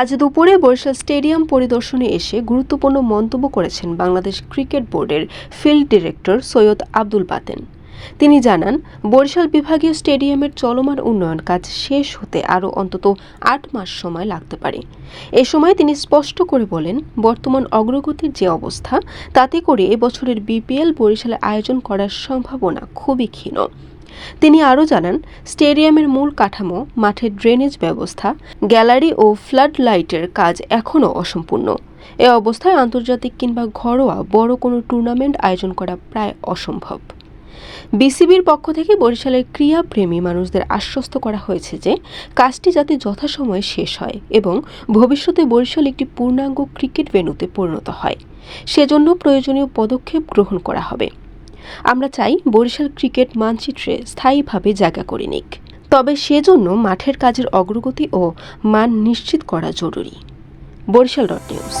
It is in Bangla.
আজ দুপুরে বরিশাল স্টেডিয়াম পরিদর্শনে এসে গুরুত্বপূর্ণ মন্তব্য করেছেন বাংলাদেশ ক্রিকেট বোর্ডের ফিল্ড ডিরেক্টর সৈয়দ আব্দুল বাতেন। তিনি জানান, বরিশাল বিভাগীয় স্টেডিয়ামের চলমান উন্নয়ন কাজ শেষ হতে আরও অন্তত আট মাস সময় লাগতে পারে। এ সময় তিনি স্পষ্ট করে বলেন, বর্তমান অগ্রগতির যে অবস্থা, তাতে করে এবছরের বিপিএল বরিশালে আয়োজন করার সম্ভাবনা খুবই ক্ষীণ। তিনি আরও জানান, স্টেডিয়ামের মূল কাঠামো, মাঠের ড্রেনেজ ব্যবস্থা, গ্যালারি ও ফ্লাড লাইটের কাজ এখনও অসম্পূর্ণ। এ অবস্থায় আন্তর্জাতিক কিংবা ঘরোয়া বড় কোনো টুর্নামেন্ট আয়োজন করা প্রায় অসম্ভব। বিসিবির পক্ষ থেকে বরিশালের ক্রীড়াপ্রেমী মানুষদের আশ্বস্ত করা হয়েছে যে কাজটি যাতে যথাসময়ে শেষ হয় এবং ভবিষ্যতে বরিশাল একটি পূর্ণাঙ্গ ক্রিকেট ভেন্যুতে পরিণত হয়। সেজন্য প্রয়োজনীয় পদক্ষেপ গ্রহণ করা হবে। আমরা চাই বরিশাল ক্রিকেট মানচিত্রে স্থায়ীভাবে জায়গা করে নিক। তবে সেজন্য মাঠের কাজের অগ্রগতি ও মান নিশ্চিত করা জরুরি। Barishal dot news.